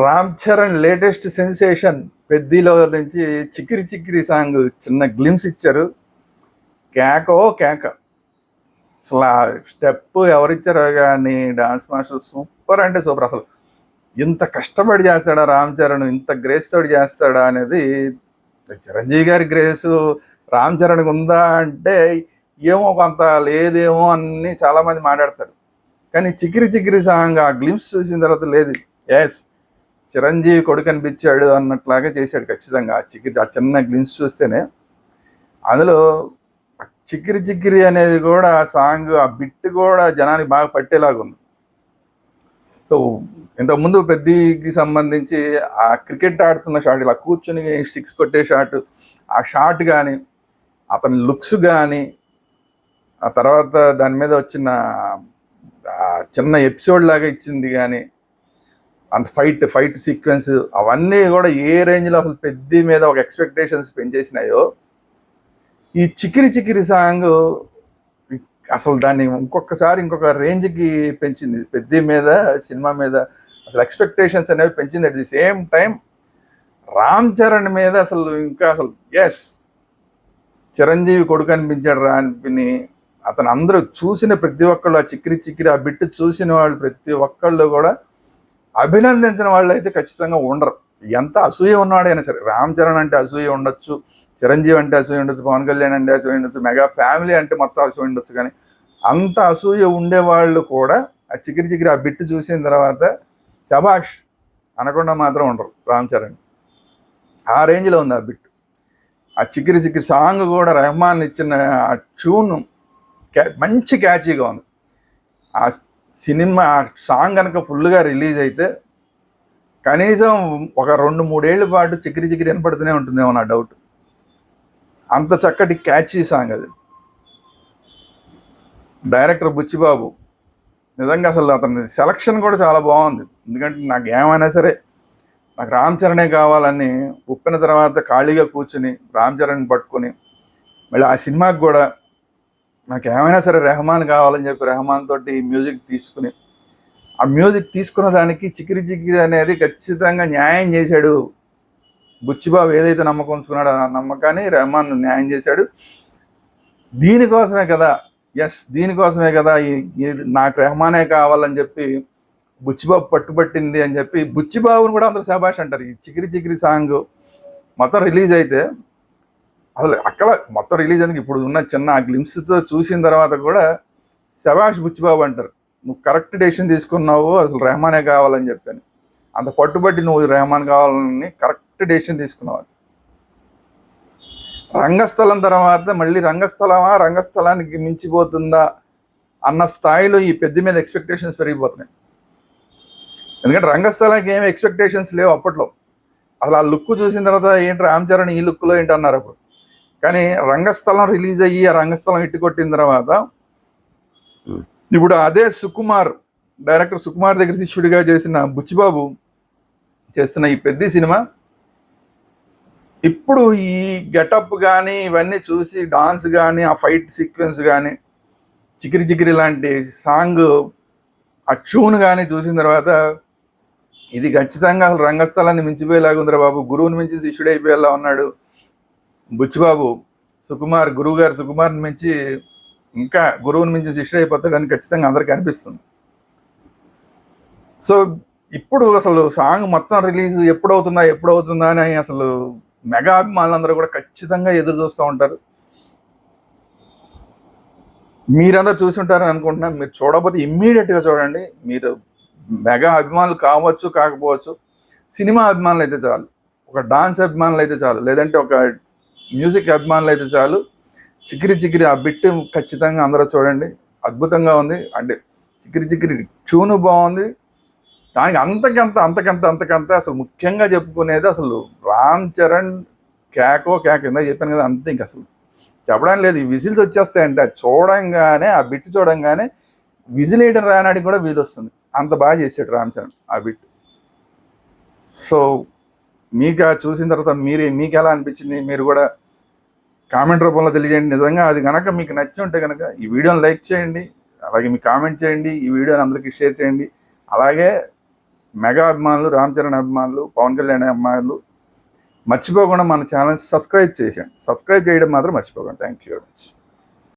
Ram Charan latest sensation పెద్దిలో నుంచి Chikiri Chikiri song చిన్న గ్లిమ్స్ ఇచ్చారు. కేకో కేక. అసలు ఆ స్టెప్ ఎవరిచ్చారో కానీ డాన్స్ మాస్టర్ సూపర్ అంటే సూపర్. అసలు ఇంత కష్టపడి చేస్తాడా రామ్ చరణ్? ఇంత గ్రేస్ తోటి చేస్తాడా అనేది చిరంజీవి గారి గ్రేస్ రామ్ చరణ్కి ఉందా అంటే ఏమో కొంత లేదేమో అని చాలామంది మాట్లాడతారు. కానీ చికిరి చికిరి సాంగ్ ఆ గ్లిమ్స్ చూసిన తర్వాత లేదు. ఎస్ చిరంజీవి కొడుకు అనిపించాడు అన్నట్లాగా చేశాడు ఖచ్చితంగా. ఆ చికిరి ఆ చిన్న గ్లిన్స్ చూస్తేనే. అందులో ఆ చికిరి చికిరి అనేది కూడా ఆ సాంగ్ ఆ బిట్ కూడా జనానికి బాగా పట్టేలాగా ఉంది. సో ఇంతకుముందు పెద్దకి సంబంధించి ఆ క్రికెట్ ఆడుతున్న షాట్ ఇలా కూర్చొని సిక్స్ కొట్టే షాట్ ఆ షాట్ కానీ అతని లుక్స్ కానీ ఆ తర్వాత దాని మీద వచ్చిన చిన్న ఎపిసోడ్ లాగా ఇచ్చింది కానీ అంత ఫైట్ ఫైట్ సీక్వెన్స్ అవన్నీ కూడా ఏ రేంజ్లో అసలు పెద్ద మీద ఒక ఎక్స్పెక్టేషన్స్ పెంచేసినాయో ఈ చికిరి చికిరి సాంగ్ అసలు దాన్ని ఇంకొకసారి ఇంకొక రేంజ్కి పెంచింది. పెద్ద మీద సినిమా మీద అసలు ఎక్స్పెక్టేషన్స్ అనేవి పెంచింది. At the same time Ram Charan మీద అసలు ఇంకా అసలు ఎస్ చిరంజీవి కొడుకు అనిపించాడు రా అనిపిని. అతను అందరూ చూసిన ప్రతి ఒక్కళ్ళు ఆ చిక్కిరి చిక్కిరి ఆ బిట్టు చూసిన వాళ్ళు ప్రతి ఒక్కళ్ళు కూడా అభినందించిన వాళ్ళు అయితే ఖచ్చితంగా ఉండరు. ఎంత అసూయ ఉన్నాడైనా సరే రామ్ చరణ్ అంటే అసూయ ఉండొచ్చు చిరంజీవి అంటే అసూయ ఉండొచ్చు పవన్ కళ్యాణ్ అంటే అసూయ ఉండొచ్చు మెగా ఫ్యామిలీ అంటే మొత్తం అసూయ ఉండొచ్చు కానీ అంత అసూయ ఉండేవాళ్ళు కూడా ఆ చికిరి చికిరి ఆ బిట్టు చూసిన తర్వాత శబాష్ అనకుండా మాత్రం ఉండరు రామ్ చరణ్. ఆ రేంజ్లో ఉంది ఆ బిట్ ఆ చికిరి చికిరి సాంగ్ కూడా రెహమాన్ ఇచ్చిన ఆ ట్యూన్ క్యా మంచి క్యాచీగా ఉంది. ఆ సినిమా సాంగ్ కనుక ఫుల్గా రిలీజ్ అయితే కనీసం ఒక రెండు మూడేళ్ళ పాటు చికిరి చికిరి వినపడుతూనే ఉంటుందేమో నా డౌట్. అంత చక్కటి క్యాచీ సాంగ్ అది. డైరెక్టర్ బుచ్చిబాబు. నిజంగా అసలు అతని సెలక్షన్ కూడా చాలా బాగుంది. ఎందుకంటే నాకు ఏమైనా సరే నాకు రామ్ చరణే కావాలని ఒప్పిన తర్వాత ఖాళీగా కూర్చుని రామ్ చరణ్ పట్టుకొని మళ్ళీ ఆ సినిమాకి కూడా నాకు ఏమైనా సరే రెహమాన్ కావాలని చెప్పి రెహమాన్ తోటి మ్యూజిక్ తీసుకుని ఆ మ్యూజిక్ తీసుకున్న దానికి చికిరి చికిరి అనేది ఖచ్చితంగా న్యాయం చేశాడు. బుచ్చిబాబు ఏదైతే నమ్మకం ఉంచుకున్నాడో ఆ నమ్మకాన్ని రెహమాన్ న్యాయం చేశాడు. దీనికోసమే కదా ఎస్ దీనికోసమే కదా ఈ- నాకు రెహమానే కావాలని చెప్పి బుచ్చిబాబు పట్టుబట్టింది అని చెప్పి బుచ్చిబాబుని కూడా అందరూ శబాష్ అంటారు. ఈ చికిరి చికిరి సాంగ్ మొత్తం రిలీజ్ అయితే అసలు అక్కడ మొత్తం రిలీజ్ అయింది ఇప్పుడు ఉన్న చిన్న ఆ గ్లిమ్స్తో చూసిన తర్వాత కూడా శభాష్ బుచ్చిబాబు అంటారు నువ్వు కరెక్ట్ డెసిషన్ తీసుకున్నావు అసలు రెహమానే కావాలని చెప్పాను. అంత పట్టుబట్టి నువ్వు రెహమాన్ కావాలని కరెక్ట్ డెసిషన్ తీసుకున్నావు. రంగస్థలం తర్వాత మళ్ళీ రంగస్థలమా రంగస్థలానికి మించిపోతుందా అన్న స్థాయిలో ఈ పెద్ద మీద ఎక్స్పెక్టేషన్స్ పెరిగిపోతున్నాయి. ఎందుకంటే రంగస్థలానికి ఏమి ఎక్స్పెక్టేషన్స్ లేవు అప్పట్లో. అసలు ఆ లుక్ చూసిన తర్వాత ఏంటి రామ్ చరణ్ ఈ లుక్లో ఏంటి అన్నారు అప్పుడు. కానీ రంగస్థలం రిలీజ్ అయ్యి ఆ రంగస్థలం ఇట్టు కొట్టిన తర్వాత ఇప్పుడు అదే సుకుమార్ డైరెక్టర్ సుకుమార్ దగ్గర శిష్యుడిగా చేసిన బుచ్చిబాబు చేస్తున్న ఈ పెద్ద సినిమా ఇప్పుడు ఈ గెటప్ కానీ ఇవన్నీ చూసి డాన్స్ కానీ ఆ ఫైట్ సీక్వెన్స్ కానీ చికిరి చికిరి లాంటి సాంగ్ ఆ ట్యూన్ కానీ చూసిన తర్వాత ఇది ఖచ్చితంగా అసలు రంగస్థలాన్ని మించిపోయేలాగా ఉందిరా బాబు. గురువుని మించి శిష్యుడు అయిపోయేలా ఉన్నాడు. బుచ్చిబాబు సుకుమార్ గురువు గారు సుకుమార్ని మించి ఇంకా గురువుని మించి శిష్యుడు అయిపోతాడని ఖచ్చితంగా అందరికీ అనిపిస్తుంది. సో ఇప్పుడు అసలు సాంగ్ మొత్తం రిలీజ్ ఎప్పుడు అవుతుందా ఎప్పుడు అవుతుందా అని అసలు మెగా అభిమానులందరూ కూడా ఖచ్చితంగా ఎదురు చూస్తూ ఉంటారు. మీరందరూ చూసి ఉంటారని అనుకుంటున్నాను. మీరు చూడకపోతే ఇమ్మీడియట్గా చూడండి. మీరు మెగా అభిమానులు కావచ్చు కాకపోవచ్చు సినిమా అభిమానులు అయితే చాలు. ఒక డాన్స్ అభిమానులు అయితే చాలు. లేదంటే ఒక మ్యూజిక్ అభిమానులు అయితే చాలు. చికిరి చికిరి ఆ బిట్ ఖచ్చితంగా అందరూ చూడండి. అద్భుతంగా ఉంది. అంటే చికిరి చికిరి ట్యూను బాగుంది. దానికి అంతకంత అంతకంత అంతకంత అసలు ముఖ్యంగా చెప్పుకునేది అసలు రామ్ చరణ్ కేకో కేక ఇందా చెప్పాను కదా అంతే ఇంక అసలు. చెప్పడం లేదు. ఈ విజిల్స్ వచ్చేస్తాయంటే. అది చూడంగానే ఆ బిట్ చూడంగానే విజిల్ వేయడం రానాడికి కూడా వీలు వస్తుంది. అంత బాగా చేసాడు రామ్ చరణ్ ఆ బిట్ సో మీకు చూసిన తర్వాత మీరు మీకు ఎలా అనిపించింది? మీరు కూడా కామెంట్ రూపంలో తెలియజేయండి. నిజంగా అది కనుక మీకు నచ్చి ఉంటే కనుక ఈ వీడియోని లైక్ చేయండి. అలాగే మీకు కామెంట్ చేయండి. ఈ వీడియోని అందరికీ షేర్ చేయండి. అలాగే మెగా అభిమానులు రామ్ చరణ్ అభిమానులు పవన్ కళ్యాణ్ అభిమానులు మర్చిపోకుండా మన ఛానల్ సబ్స్క్రైబ్ చేసేయండి. సబ్స్క్రైబ్ చేయడం మాత్రం మర్చిపోకండి. Thank you very much.